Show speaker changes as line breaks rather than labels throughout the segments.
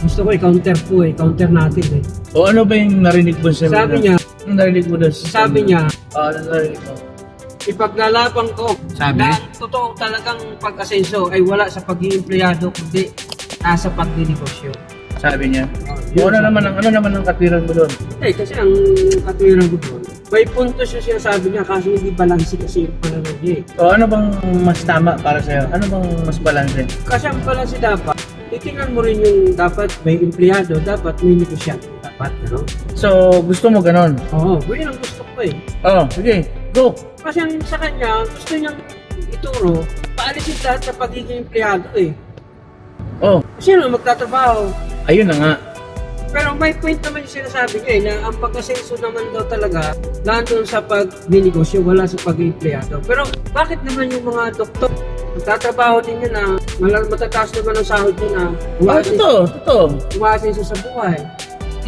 Gusto ko i-counter po eh, counter natin eh.
O ano ba yung narinig mo sa
Sabi niya,
Ano narinig mo doon?
sabi niya,
Ah, ano narinig mo?
ipaglalaban ko
Sabi?
na totoo talagang pag-asenso ay wala sa pagiging empleyado kundi nasa pagdinegosyo.
Sabi niya.
Yun,
O ano
sabi.
naman ang ano naman ang katwiran mo doon?
Eh, kasi ang katwiran ko doon, may puntos yung sinasabi niya kaso hindi balansi kasi yung pananaw niya eh.
O ano bang mas tama para sa'yo? Ano bang mas balanse?
Kasi ang balansi dapat, titingnan mo rin yung dapat may empleyado, dapat may negosyante. Dapat, ano?
So, gusto mo ganon?
Oo, yun ang gusto ko eh.
Oo, sige, go!
Kasi ang sa kanya, gusto niyang ituro, paalisin lahat sa pagiging empleyado eh.
Oh,
Sino magtatrabaho?
ayun na nga.
Pero may point naman yung sinasabi niya eh, na ang pagkasenso naman daw talaga nandun sa pag-negosyo, wala sa pag-empleyado. Pero bakit naman yung mga doktor, nagtatrabaho din yun na mal- matataas naman ang sahod nyo na
Ah,
umasenso,
totoo, totoo.
umasenso sa buhay.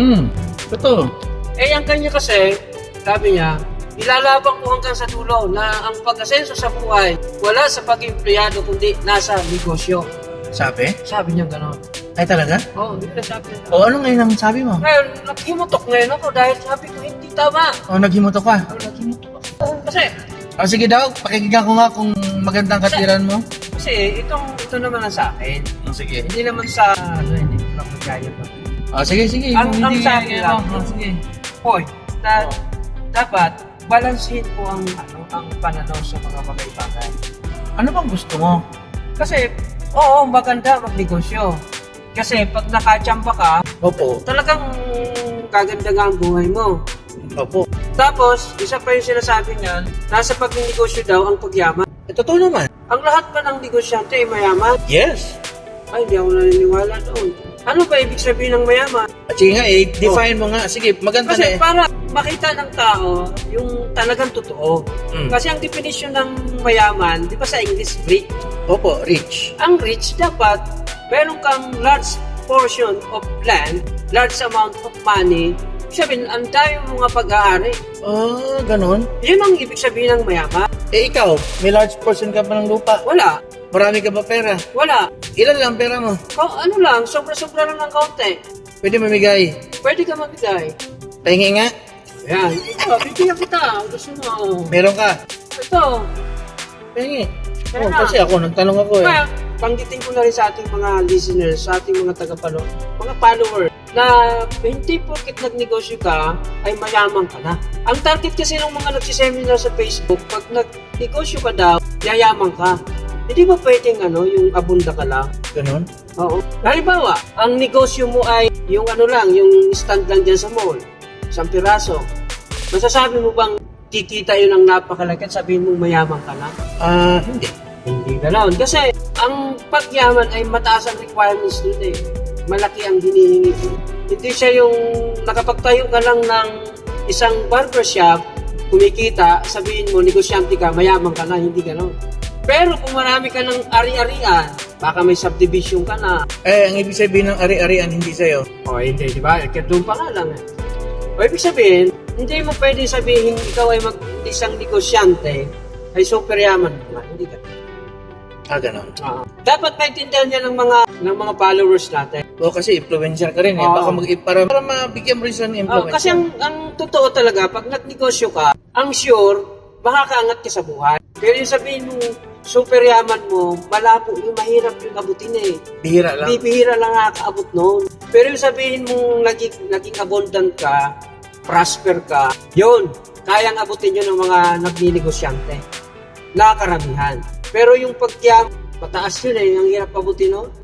Hmm, totoo.
Eh, ang kanya kasi, sabi niya, ilalaban ko hanggang sa dulo na ang pag-asenso sa buhay, wala sa pag-empleyado kundi nasa negosyo.
Sabi?
Sabi niya gano'n.
Ay talaga?
Oo, oh, yun na sabi niya.
O ano ngayon ang sabi mo?
Ngayon, naghimutok ngayon ako dahil sabi ko hindi tama.
O naghimuto ka?
Ako naghimutok ako. Kasi,
O sige daw, pakikinggan ko nga kung magandang katwiran mo.
kasi itong, ito naman ang sa akin.
O sige.
Hindi naman sa, ano, hindi ko lang magkaya pa.
O sige, sige.
Ang- ang
hindi
sabi
kaya
lang.
mo, o, sige.
Hoy, na,
Oo.
dapat, balansin po ang, ano, ang pananaw sa mga bagay-bagay.
Ano bang gusto mo?
Kasi, oo, maganda magnegosyo. Kasi pag nakachamba ka,
Opo.
talagang gaganda nga ang buhay mo.
Opo.
Tapos, isa pa yung sinasabi niya, nasa pagnegosyo daw ang pagyaman.
Eh, totoo naman.
Ang lahat ba ng negosyante ay mayaman?
Yes.
Ay, hindi ako naniniwala doon. Ano ba ibig sabihin ng mayaman?
At sige nga, eh, define mo nga. Sige, maganda na
Kasi
eh.
para makita ng tao yung talagang totoo.
Mm.
Kasi ang definition ng mayaman, di ba sa English, rich?
Opo, rich.
Ang rich dapat meron kang large portion of land, large amount of money. Sabihin, ang dami mga pag-aari.
Ah, ganon.
Yun ang ibig sabihin ng mayaman.
Eh, ikaw, may large portion ka pa ng lupa.
Wala.
Marami ka ba pera?
Wala.
Ilan lang pera mo?
Ka- ano lang, sobra-sobra lang ng kaunti.
Pwede mamigay.
Pwede ka magbigay.
Pahingi nga.
Ayan. Ito, bibigyan kita. Gusto mo.
Meron ka.
Ito.
Pahingi.
Meron
Oh,
na.
kasi ako, nagtanong ako eh.
Kaya, banggitin ko na rin sa ating mga listeners, sa ating mga tagapalo, mga followers, na hindi porkit nagnegosyo ka, ay mayaman ka na. Ang target kasi ng mga nagsiseminar sa Facebook, pag nagnegosyo ka daw, yayaman ka. Hindi ba pwedeng ano, yung abunda ka lang?
Ganon.
Oo. Halimbawa, ang negosyo mo ay yung ano lang, yung stand lang dyan sa mall, isang piraso. Masasabi mo bang kikita yun ng napakalaki at sabihin mo mayaman ka na?
Ah, hindi.
Hindi ganoon. Kasi ang pagyaman ay mataas ang requirements dun eh. Malaki ang hinihingi. Hindi siya yung nakapagtayo ka lang ng isang barbershop, kumikita, sabihin mo, negosyante ka, mayaman ka na, hindi ganoon. Pero kung marami ka ng ari-arian, baka may subdivision ka na.
Eh, ang ibig sabihin ng ari-arian, hindi sa'yo.
O hindi, di ba? Kaya doon pa nga lang eh. O ibig sabihin, hindi mo pwede sabihin ikaw ay mag isang negosyante ay super yaman. Hindi ka.
Ah, ganon.
Ah. dapat maintindihan niya ng mga ng mga followers natin.
O kasi influencer ka rin eh.
Oo.
Baka mag para, para mabigyan mo rin sila ng
Oh,
influencer.
kasi ang, ang totoo talaga, pag nagnegosyo ka, ang sure, makakaangat ka sa buhay. Pero yung sabihin mo, super yaman mo, malabo, yung mahirap yung abutin eh.
Bihira lang.
Bibihira lang nakakaabot noon. Pero yung sabihin mong naging, naging abundant ka, prosper ka, yun, kayang abutin yun ng mga nagninigosyante. Nakakaramihan. Pero yung pagkiyam, mataas yun eh, ang hirap abutin noon.